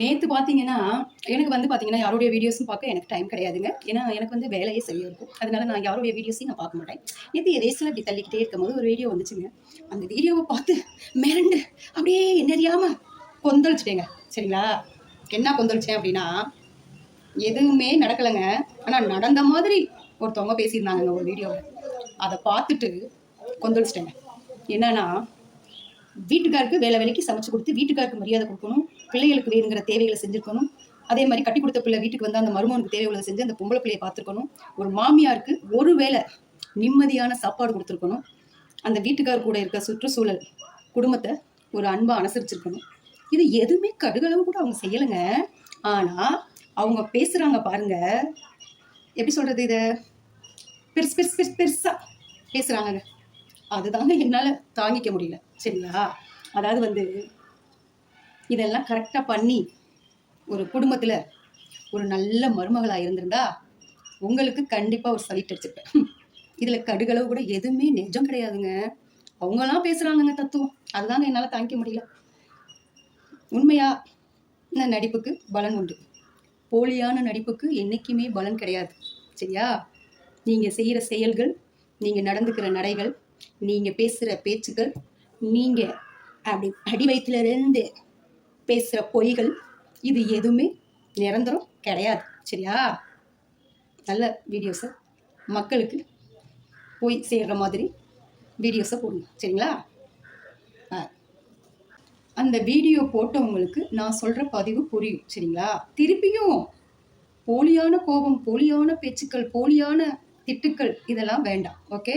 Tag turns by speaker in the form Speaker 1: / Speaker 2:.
Speaker 1: நேற்று பார்த்தீங்கன்னா எனக்கு வந்து பார்த்தீங்கன்னா யாருடைய வீடியோஸும் பார்க்க எனக்கு டைம் கிடையாதுங்க. ஏன்னா எனக்கு வந்து வேலையே சரியாக இருக்கும். அதனால நான் யாருடைய வீடியோஸையும் நான் பார்க்க மாட்டேன். நேற்று ரேஸில் அப்படி தள்ளிக்கிட்டே இருக்கும்போது ஒரு வீடியோ வந்துச்சுங்க. அந்த வீடியோவை பார்த்து மிரண்டு அப்படியே என்னறியாமல் கொந்தளிச்சிட்டேங்க. சரிங்களா? என்ன கொந்தளிச்சேன் அப்படின்னா எதுவுமே நடக்கலைங்க. ஆனால் நடந்த மாதிரி ஒருத்தவங்க பேசியிருந்தாங்க ஒரு வீடியோவில் அதை பார்த்துட்டு கொந்தளிச்சிட்டேங்க. என்னன்னா வீட்டுக்காருக்கு வேலை வேலைக்கு சமைச்சு கொடுத்து வீட்டுக்காருக்கு மரியாதை கொடுக்கணும் பிள்ளைகளுக்கு வேணுங்கிற தேவைகளை செஞ்சுருக்கணும். அதே மாதிரி கட்டி கொடுத்த பிள்ளை வீட்டுக்கு வந்து அந்த மருமகனுக்கு தேவைகளை செஞ்சு அந்த பொம்பளை பிள்ளையை பார்த்துருக்கணும். ஒரு மாமியாருக்கு ஒரு வேளை நிம்மதியான சாப்பாடு கொடுத்துருக்கணும். அந்த வீட்டுக்கார் கூட இருக்க சுற்றுச்சூழல் குடும்பத்தை ஒரு அன்பாக அனுசரிச்சிருக்கணும். இது எதுவுமே கடுகளவு கூட அவங்க செய்யலைங்க. ஆனால் அவங்க பேசுகிறாங்க பாருங்க. எப்படி சொல்கிறது இதை? பெருசு பெருசு பெருசு பெருசாக பேசுகிறாங்க அதுதாங்க என்னால் தாங்கிக்க முடியல. சரிங்களா? அதாவது வந்து இதெல்லாம் கரெக்டாக பண்ணி ஒரு குடும்பத்தில் ஒரு நல்ல மருமகளாக இருந்திருந்தா உங்களுக்கு கண்டிப்பாக ஒரு சலிட்டு அடிச்சிருப்பேன். இதில் கடுகளவு கூட எதுவுமே நிஜம் கிடையாதுங்க. அவங்களாம் பேசுகிறாங்கங்க தத்துவம். அதுதாங்க என்னால் தாங்கிக்க முடியல. உண்மையா இந்த நடிப்புக்கு பலன் உண்டு. போலியான நடிப்புக்கு என்றைக்குமே பலன் கிடையாது. சரியா? நீங்கள் செய்கிற செயல்கள் நீங்கள் நடந்துக்கிற நடைகள் நீங்கள் பேசுகிற பேச்சுக்கள் நீங்கள் அப்படி அடி வயிற்றுல இருந்து பேசுகிற பொய்கள் இது எதுவுமே நிரந்தரம் கிடையாது. சரியா? நல்ல வீடியோஸை மக்களுக்கு போய் சேர்ற மாதிரி வீடியோஸை போடுங்க. சரிங்களா? அந்த வீடியோ போட்டவங்களுக்கு நான் சொல்கிற பதிவு புரியும். சரிங்களா? திருப்பியும் போலியான கோபம் போலியான பேச்சுக்கள் போலியான திட்டுக்கள் இதெல்லாம் வேண்டாம். ஓகே